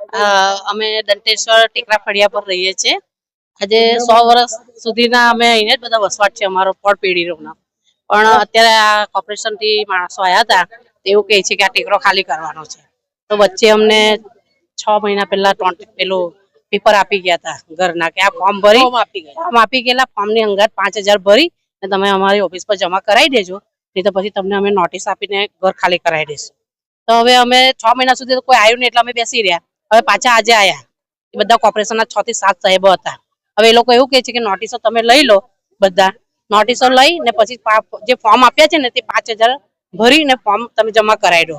અ, અમે દંતેશ્વર ટેકરા ફળિયા પર રહીએ છીએ. આજે સો વર્ષ સુધીના અમે અહીંયા જ બધા વસવાટ છે અમારો પળ પેઢીનો પણ અત્યારે આ કોર્પોરેશનથી માણસો આવ્યા હતા એવું કહે છે કે આ ટેકરો ખાલી કરવાનો છે. તો વચ્ચે અમને છ મહિના પહેલા ત્રણ પેલું પેપર આપી ગયા હતા ઘરના કે આ ફોર્મ ભરી ફોર્મ આપી ગયેલા ફોર્મની અંગત પાંચ હજાર ભરી ને તમે અમારી ઓફિસ પર જમા કરાવી દેજો નહીં તો પછી તમને અમે નોટિસ આપીને ઘર ખાલી કરાવી દઈશું. તો હવે અમે છ મહિના સુધી કોઈ આવ્યું નહીં એટલે અમે બેસી રહ્યા. હવે પાછા આજે આયા. એ બધા કોર્પોરેશનના છ થી સાત સાહેબો હતા. હવે એ લોકો એવું કહે છે કે નોટિસો તમે લઈ લો બધા. નોટિસો લઈ ને પછી જે ફોર્મ આપ્યા છે ને તે પાંચ હજાર ભરીને ફોર્મ તમે જમા કરાવી દો.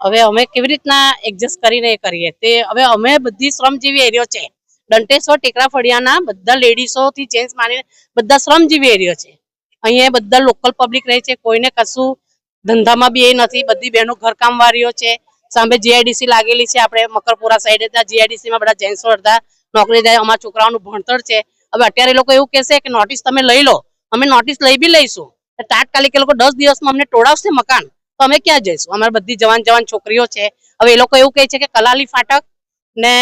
હવે અમે કેવી રીતના એડજસ્ટ કરીને એ કરીએ? તે હવે અમે બધી શ્રમજીવી એરિયો છે. દંટેશ્વર ટેકરા ફળિયાના બધા લેડીસો થી જેન્ટ્સ માનીને બધા શ્રમજીવી એરિયો છે. અહીંયા બધા લોકલ પબ્લિક રહે છે. કોઈને કશું ધંધામાં બી એ નથી. બધી બહેનો ઘરકામ વાળીઓ છે. સામે જીઆઈડીસી લાગેલી છે. આપણે મકરપુરા સાઈડ હતા. જીઆઈડીસી માં બધા જેન્ટ્સો હતા. નોકરી જાય, અમારા છોકરાઓનું ભણતર છે. હવે અત્યારે લોકો એવું કહેશે કે નોટિસ તમે લઈ લો. અમે નોટિસ લઈ બી લઈશું. તાત્કાલિક એ લોકો દસ દિવસમાં અમને તોડાવશે મકાન. તો અમે ક્યાં જઈશું? અમારે બધી જવાન જવાન છોકરીઓ છે. હવે એ લોકો એવું કહે છે કે કલાલી ફાટક ને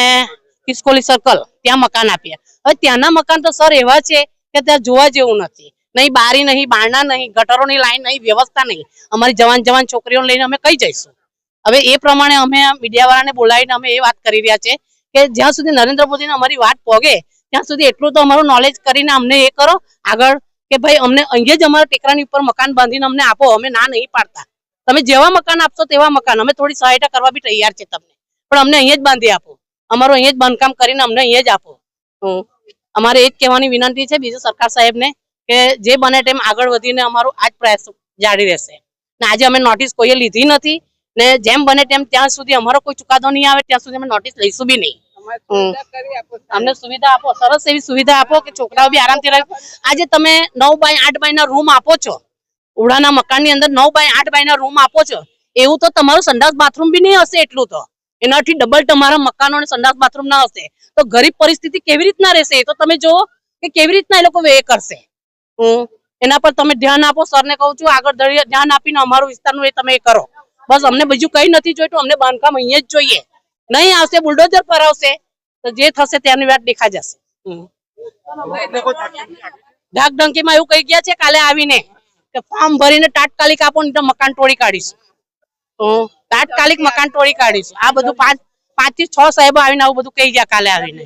કિસ્કોલી સર્કલ ત્યાં મકાન આપ્યા હવે ત્યાંના મકાન તો સર એવા છે કે ત્યાં જોવા જેવું નથી. નહીં બારી નહીં, બારણા નહીં, ગટરોની લાઈન નહીં, વ્યવસ્થા નહીં. અમારી જવાન જવાન છોકરીઓને લઈને અમે કઈ જઈશું? હવે એ પ્રમાણે અમે મીડિયા વાળાને બોલાવીને અમે એ વાત કરી રહ્યા છે કે જ્યાં સુધી નરેન્દ્ર મોદીને અમારી વાત પોગે, ત્યાં સુધી એટલું તો અમારું નોલેજ કરીને અમને એ કરો. આગળ કે ભાઈ અમને અહીંયા જ અમારા ટેકરાની ઉપર મકાન બાંધીને અમને આપો, અમે ના નહીં પાડતા. તમે જેવા મકાન આપશો તેવા મકાન. અમે થોડી સહાયતા કરવા બી તૈયાર છે તમને. પણ અમને અહીંયા જ બાંધી આપો. અમારું અહીંયા જ બાંધકામ કરીને અમને અહીંયા જ આપો. અમારે એ જ કહેવાની વિનંતી છે બીજું સરકાર સાહેબને કે જે બને તેમ આગળ વધીને અમારું આ જ પ્રયાસ જારી રહેશે. ને આજે અમે નોટિસ કોઈએ લીધી નથી. ને જેમ બને તેમ ત્યાં સુધી અમારો કોઈ ચુકાદો નહીં આવે ત્યાં સુધી અમે નોટિસ લઈશું બી નહીં. અમને સુવિધા આપો સરસ એવી સુવિધા આપો કે છોકરાઓ બી આરામથી રહે. આજે તમે નવ બાય આઠ બાય ના રૂમ આપો છો. ઉડાના મકાનની અંદર નવ બાય આઠ બાય ના રૂમ આપો છો. એવું તો તમારું સંડાસ બાથરૂમ બી નહીં હશે એટલું તો. એનાથી ડબલ તમારા મકાનો અને સંડાસ બાથરૂમ ના હશે. તો ગરીબ પરિસ્થિતિ કેવી રીતના રહેશે? એ તો તમે જુઓ કે કેવી રીતના એ લોકો એ કરશે. હમ. એના પર તમે ધ્યાન આપો. સરને કહું છું આગળ ધ્યાન આપીને અમારું વિસ્તારનું એ તમે કરો. બસ અમને બીજું કઈ નથી જોઈતું, અમને બાંધકામ અહીંયા જ જોઈએ. નહીં આવશે, બુલડોઝર પર આવશે, તો જે થશે ત્યાંની વાત દેખા જશે. ઢાક ડંકીમાં એવું કહી ગયા છે કાલે આવીને કે ફોર્મ ભરીને તાત્કાલિક આપો ને તો મકાન તોડી કાઢીશું. તાત્કાલિક મકાન તોડી કાઢીશું. આ બધું પાંચ પાંચથી છ સાહેબો આવીને આવું બધું કહી ગયા કાલે આવીને.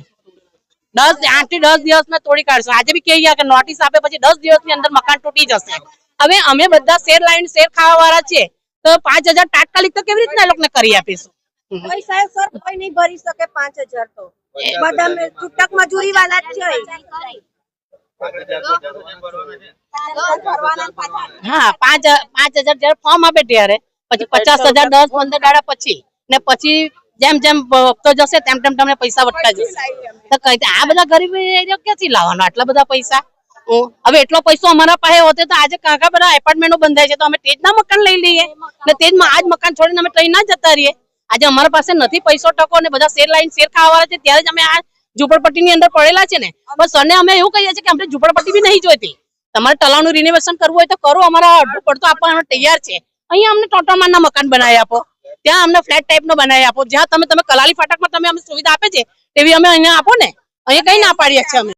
દસ આઠથી દસ દિવસમાં તોડી કાઢશું. આજે બી કહી ગયા કે નોટિસ આપે, પછી દસ દિવસની અંદર મકાન તૂટી જશે. હવે અમે બધા શેર લાઈન શેર ખાવા વાળા છીએ. તો પાંચ હજાર તાત્કાલિક તો કેવી રીતના લોકોને કરી આપીશું? પૈસા સર કોઈ નહીં ભરી શકે પાંચ હજાર તો. બધા છૂટક મજૂરી વાળા જ છે. હા પાંચ પાંચ હજાર જયારે ફોર્મ આપે ત્યારે પછી પચાસ હજાર દસ પંદર દાડા પછી ને પછી જેમ જેમ વખતો જશે તેમ તેમ તમને પૈસા વધતા જશે. તો કઈ આ બધા ગરીબ એરિયા ક્યાંથી લાવવાનો આટલા બધા પૈસા. હવે એટલો પૈસો અમારા પાસે હોતે તો આજે કાકા બધા એપાર્ટમેન્ટો બંધાય છે તો અમે તેજ ના મકાન લઈ લઈએ. ને તેજમાં આજ મકાન છોડીને અમે ટ્રેન ના જતા રહીએ. આજે અમારા પાસે નથી પૈસો ટકો ને બધા શેર લાઈન શેર ખાવા છે ત્યારે જ અમે આ ઝુંપડપટ્ટી ની અંદર પડેલા છે ને. બસ અને અમે એવું કહીએ છીએ કે અમને ઝુંપડપટ્ટી બી નહીં જોઈતી. તમારે તલાવનું રિનોવેશન કરવું હોય તો કરો અમારા અડધું પડતો આપવા તૈયાર છે. અહીંયા અમને ટોટામાન ના મકાન બનાવી આપો. ત્યાં અમને ફ્લેટ ટાઈપ નો બનાવી આપો. જ્યાં તમે તમે કલાલી ફાટકમાં તમે અમને સુવિધા આપે છે તેવી અમે અહીંયા આપો ને. અહીંયા કઈ ના પાડીએ છીએ અમે.